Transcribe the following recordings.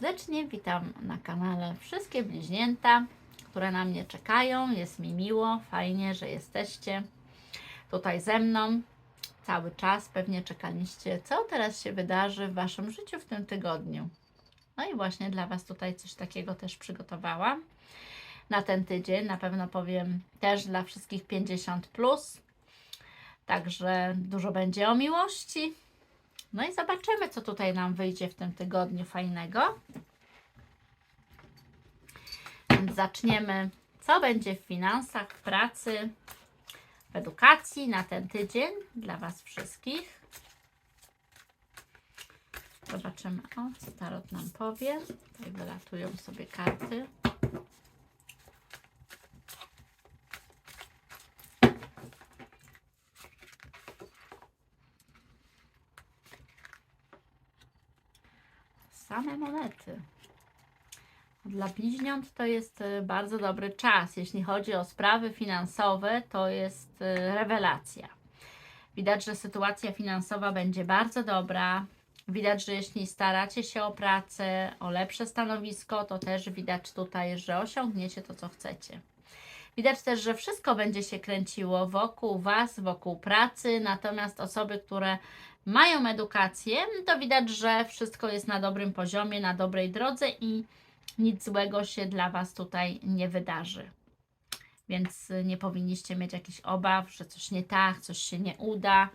Serdecznie, witam na kanale Wszystkie Bliźnięta, które na mnie czekają. Jest mi miło, fajnie, że jesteście tutaj ze mną cały czas. Pewnie czekaliście, co teraz się wydarzy w Waszym życiu w tym tygodniu. No i właśnie dla Was tutaj coś takiego też przygotowałam na ten tydzień. Na pewno powiem też dla wszystkich 50. Plus. Także dużo będzie o miłości, no i zobaczymy, co tutaj nam wyjdzie w tym tygodniu fajnego. Więc zaczniemy, co będzie w finansach, w pracy, w edukacji na ten tydzień dla Was wszystkich. Zobaczymy, o, co Tarot nam powie. Tutaj wylatują sobie karty. Same monety. Dla bliźniąt to jest y, bardzo dobry czas. Jeśli chodzi o sprawy finansowe, to jest y, rewelacja. Widać, że sytuacja finansowa będzie bardzo dobra. Widać, że jeśli staracie się o pracę, o lepsze stanowisko, to też widać tutaj, że osiągniecie to, co chcecie. Widać też, że wszystko będzie się kręciło wokół Was, wokół pracy, natomiast osoby, które mają edukację, to widać, że wszystko jest na dobrym poziomie, na dobrej drodze i nic złego się dla Was tutaj nie wydarzy. Więc nie powinniście mieć jakichś obaw, że coś nie tak, coś się nie uda.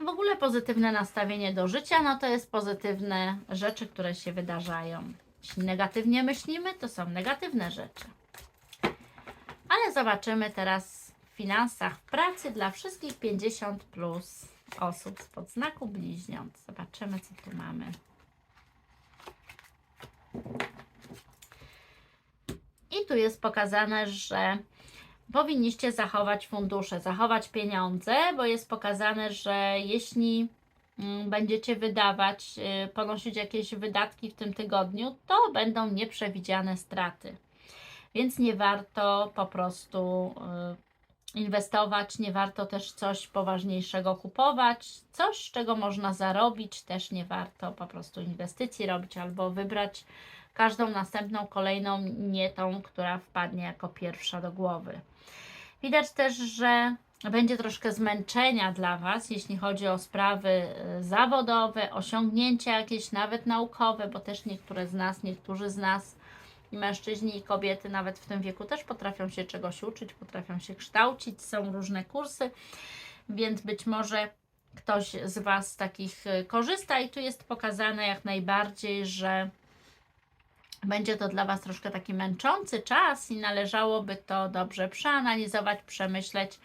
W ogóle pozytywne nastawienie do życia, no to jest pozytywne rzeczy, które się wydarzają. Jeśli negatywnie myślimy, to są negatywne rzeczy. Ale zobaczymy teraz w finansach w pracy dla wszystkich 50 plus osób spod znaku bliźniąt. Zobaczymy, co tu mamy. I tu jest pokazane, że powinniście zachować fundusze, zachować pieniądze, bo jest pokazane, że jeśli mm, będziecie wydawać, y, ponosić jakieś wydatki w tym tygodniu, to będą nieprzewidziane straty. Więc nie warto po prostu y, inwestować, nie warto też coś poważniejszego kupować, coś, czego można zarobić, też nie warto po prostu inwestycji robić albo wybrać każdą następną, kolejną, nie tą, która wpadnie jako pierwsza do głowy. Widać też, że będzie troszkę zmęczenia dla Was, jeśli chodzi o sprawy y, zawodowe, osiągnięcia jakieś nawet naukowe, bo też niektóre z nas, niektórzy z nas i mężczyźni i kobiety nawet w tym wieku też potrafią się czegoś uczyć, potrafią się kształcić, są różne kursy, więc być może ktoś z Was takich y, korzysta i tu jest pokazane jak najbardziej, że będzie to dla Was troszkę taki męczący czas i należałoby to dobrze przeanalizować, przemyśleć,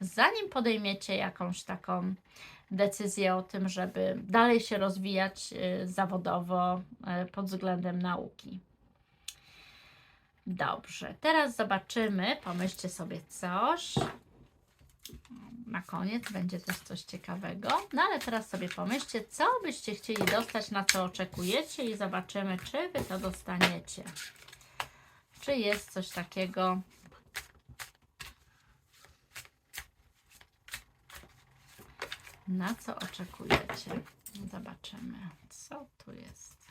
zanim podejmiecie jakąś taką decyzję o tym, żeby dalej się rozwijać y, zawodowo y, pod względem nauki. Dobrze, teraz zobaczymy, pomyślcie sobie coś. Na koniec będzie też coś ciekawego. No ale teraz sobie pomyślcie, co byście chcieli dostać, na co oczekujecie i zobaczymy, czy Wy to dostaniecie. Czy jest coś takiego, na co oczekujecie. Zobaczymy, co tu jest.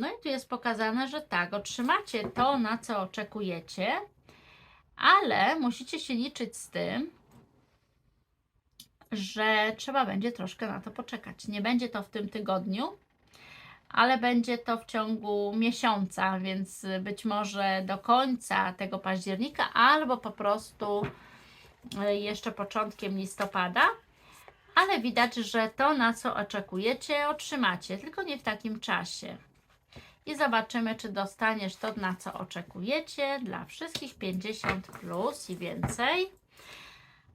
No i tu jest pokazane, że tak, otrzymacie to, na co oczekujecie, ale musicie się liczyć z tym, że trzeba będzie troszkę na to poczekać. Nie będzie to w tym tygodniu, ale będzie to w ciągu miesiąca, więc być może do końca tego października, albo po prostu y, jeszcze początkiem listopada. Ale widać, że to, na co oczekujecie, otrzymacie, tylko nie w takim czasie i zobaczymy, czy dostaniesz to, na co oczekujecie dla wszystkich 50 plus i więcej.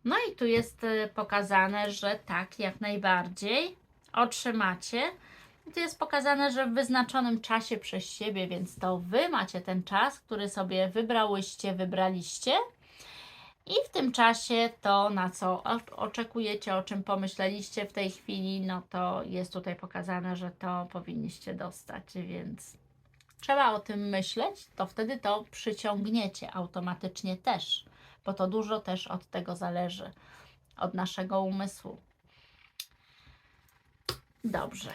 No i tu jest y, pokazane, że tak, jak najbardziej otrzymacie. Tu jest pokazane, że w wyznaczonym czasie przez siebie, więc to Wy macie ten czas, który sobie wybrałyście, wybraliście. I w tym czasie to, na co oczekujecie, o czym pomyśleliście w tej chwili, no to jest tutaj pokazane, że to powinniście dostać, więc trzeba o tym myśleć, to wtedy to przyciągniecie automatycznie też, bo to dużo też od tego zależy, od naszego umysłu. Dobrze.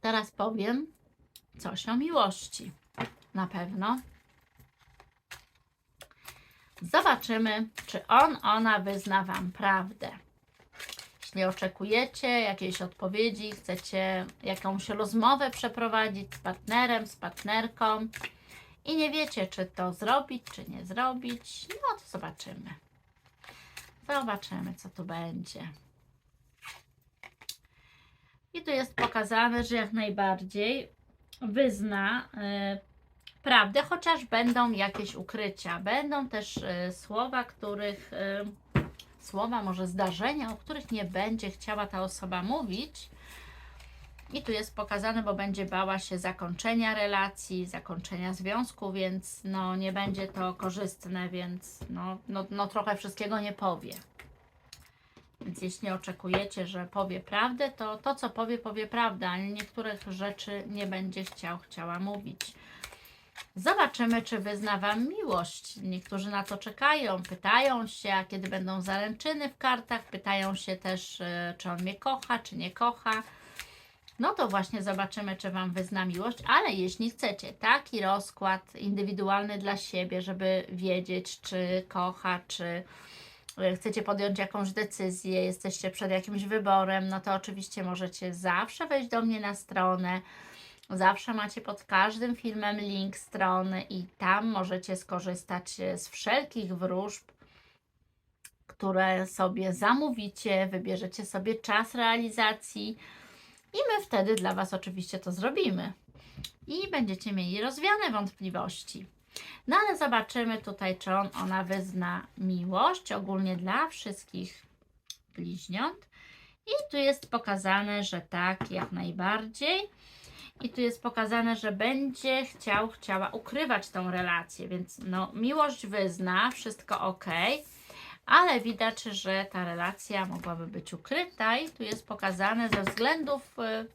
Teraz powiem coś o miłości. Na pewno. Zobaczymy, czy on, ona wyzna Wam prawdę. Jeśli oczekujecie jakiejś odpowiedzi, chcecie jakąś rozmowę przeprowadzić z partnerem, z partnerką i nie wiecie, czy to zrobić, czy nie zrobić, no to zobaczymy. Zobaczymy, co tu będzie. I tu jest pokazane, że jak najbardziej wyzna y, prawdę, chociaż będą jakieś ukrycia. Będą też y, słowa, których y, słowa, może zdarzenia, o których nie będzie chciała ta osoba mówić. I tu jest pokazane, bo będzie bała się zakończenia relacji, zakończenia związku, więc no nie będzie to korzystne, więc no, no, no trochę wszystkiego nie powie. Więc jeśli oczekujecie, że powie prawdę, to to, co powie, powie prawdę, ale niektórych rzeczy nie będzie chciał, chciała mówić. Zobaczymy, czy wyzna Wam miłość. Niektórzy na to czekają, pytają się, a kiedy będą zaręczyny w kartach, pytają się też, e, czy on mnie kocha, czy nie kocha. No to właśnie zobaczymy, czy Wam wyzna miłość, ale jeśli chcecie taki rozkład indywidualny dla siebie, żeby wiedzieć, czy kocha, czy e, chcecie podjąć jakąś decyzję, jesteście przed jakimś wyborem, no to oczywiście możecie zawsze wejść do mnie na stronę. Zawsze macie pod każdym filmem link strony i tam możecie skorzystać e, z wszelkich wróżb, które sobie zamówicie, wybierzecie sobie czas realizacji i my wtedy dla Was oczywiście to zrobimy. I będziecie mieli rozwiane wątpliwości. No ale zobaczymy tutaj, czy on, ona wyzna miłość ogólnie dla wszystkich bliźniąt. I tu jest pokazane, że tak, jak najbardziej. I tu jest pokazane, że będzie chciał, chciała ukrywać tą relację, więc no, miłość wyzna, wszystko ok, ale widać, że ta relacja mogłaby być ukryta i tu jest pokazane ze względów y,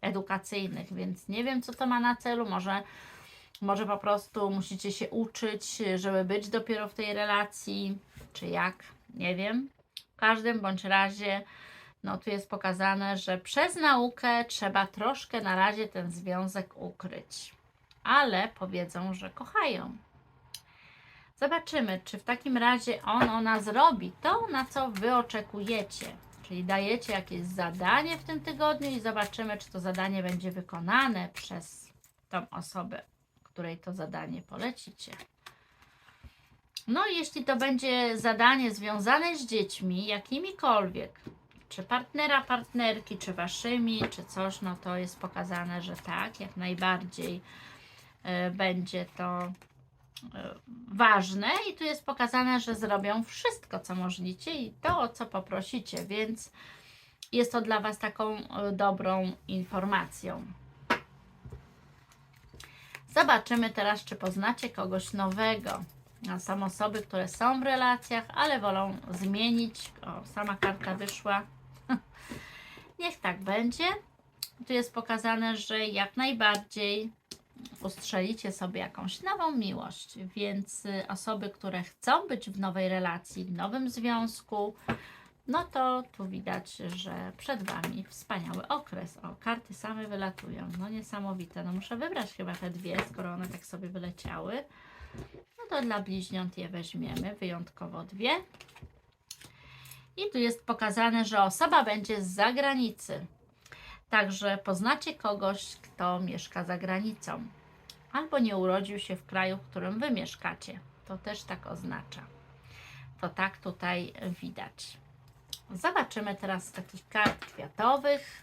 edukacyjnych, więc nie wiem, co to ma na celu, może, może po prostu musicie się uczyć, żeby być dopiero w tej relacji, czy jak, nie wiem. W każdym bądź razie no tu jest pokazane, że przez naukę trzeba troszkę na razie ten związek ukryć. Ale powiedzą, że kochają. Zobaczymy, czy w takim razie on, ona zrobi to, na co Wy oczekujecie. Czyli dajecie jakieś zadanie w tym tygodniu i zobaczymy, czy to zadanie będzie wykonane przez tą osobę, której to zadanie polecicie. No, jeśli to będzie zadanie związane z dziećmi, jakimikolwiek, czy partnera, partnerki, czy waszymi, czy coś, no to jest pokazane, że tak, jak najbardziej y, będzie to y, ważne i tu jest pokazane, że zrobią wszystko, co możlicie i to, o co poprosicie, więc jest to dla Was taką y, dobrą informacją. Zobaczymy teraz, czy poznacie kogoś nowego. No, są osoby, które są w relacjach, ale wolą zmienić. O, sama karta wyszła. Niech tak będzie. Tu jest pokazane, że jak najbardziej ustrzelicie sobie jakąś nową miłość, więc y, osoby, które chcą być w nowej relacji, w nowym związku, no to tu widać, że przed Wami wspaniały okres. O, karty same wylatują. No niesamowite. No muszę wybrać chyba te dwie, skoro one tak sobie wyleciały. No to dla bliźniąt je weźmiemy, wyjątkowo dwie. I tu jest pokazane, że osoba będzie z zagranicy. Także poznacie kogoś, kto mieszka za granicą. Albo nie urodził się w kraju, w którym wy mieszkacie. To też tak oznacza. To tak tutaj widać. Zobaczymy teraz z takich kart kwiatowych,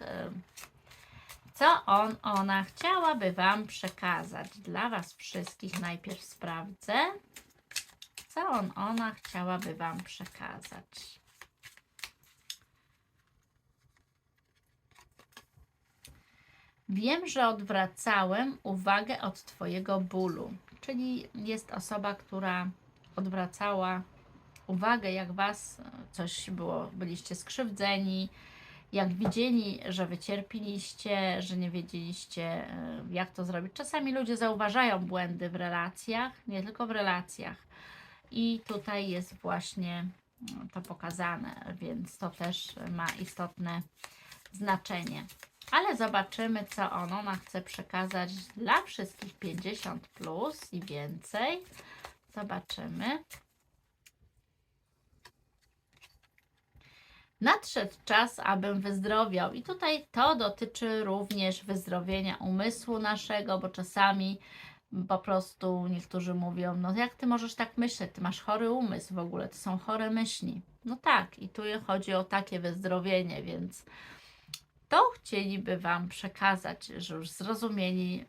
co on, ona chciałaby Wam przekazać. Dla Was wszystkich najpierw sprawdzę, co on, ona chciałaby Wam przekazać. Wiem, że odwracałem uwagę od Twojego bólu, czyli jest osoba, która odwracała uwagę, jak Was coś było, byliście skrzywdzeni, jak widzieli, że wycierpiliście, że nie wiedzieliście, e, jak to zrobić. Czasami ludzie zauważają błędy w relacjach, nie tylko w relacjach. I tutaj jest właśnie mm, to pokazane, więc to też ma istotne znaczenie. Ale zobaczymy, co on, ona chce przekazać dla wszystkich 50 plus i więcej. Zobaczymy. Nadszedł czas, abym wyzdrowiał. I tutaj to dotyczy również wyzdrowienia umysłu naszego, bo czasami po prostu niektórzy mówią, no jak ty możesz tak myśleć, ty masz chory umysł w ogóle, to są chore myśli. No tak, i tu chodzi o takie wyzdrowienie, więc to chcieliby Wam przekazać, że już zrozumieli,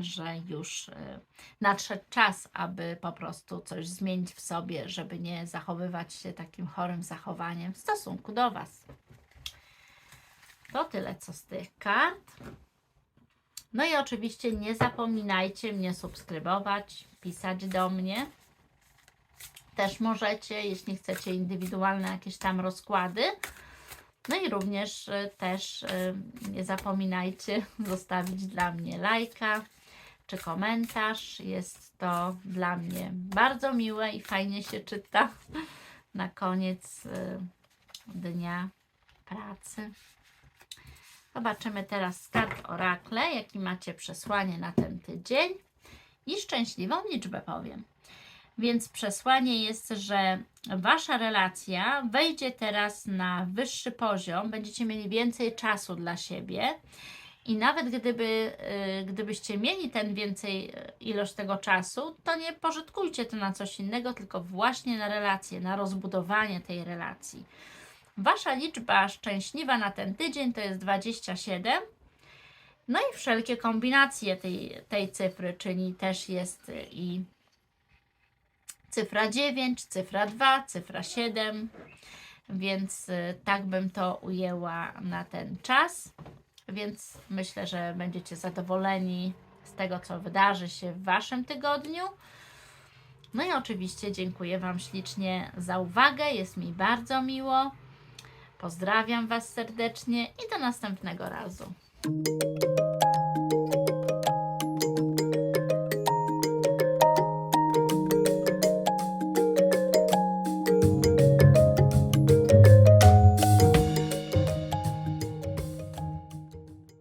że już e, nadszedł czas, aby po prostu coś zmienić w sobie, żeby nie zachowywać się takim chorym zachowaniem w stosunku do Was. To tyle co z tych kart. No i oczywiście nie zapominajcie mnie subskrybować, pisać do mnie. Też możecie, jeśli chcecie indywidualne jakieś tam rozkłady. No i również y, też y, nie zapominajcie zostawić dla mnie lajka czy komentarz. Jest to dla mnie bardzo miłe i fajnie się czyta na koniec y, dnia pracy. Zobaczymy teraz z kart orakle, jaki macie przesłanie na ten tydzień i szczęśliwą liczbę powiem. Więc przesłanie jest, że wasza relacja wejdzie teraz na wyższy poziom, będziecie mieli więcej czasu dla siebie. I nawet gdyby, y, gdybyście mieli ten więcej y, ilość tego czasu, to nie pożytkujcie to na coś innego, tylko właśnie na relację, na rozbudowanie tej relacji. Wasza liczba szczęśliwa na ten tydzień to jest 27. No i wszelkie kombinacje tej, tej cyfry, czyli też jest y, i cyfra 9, cyfra 2, cyfra 7, więc y, tak bym to ujęła na ten czas. Więc myślę, że będziecie zadowoleni z tego, co wydarzy się w Waszym tygodniu. No i oczywiście dziękuję Wam ślicznie za uwagę, jest mi bardzo miło. Pozdrawiam Was serdecznie i do następnego razu.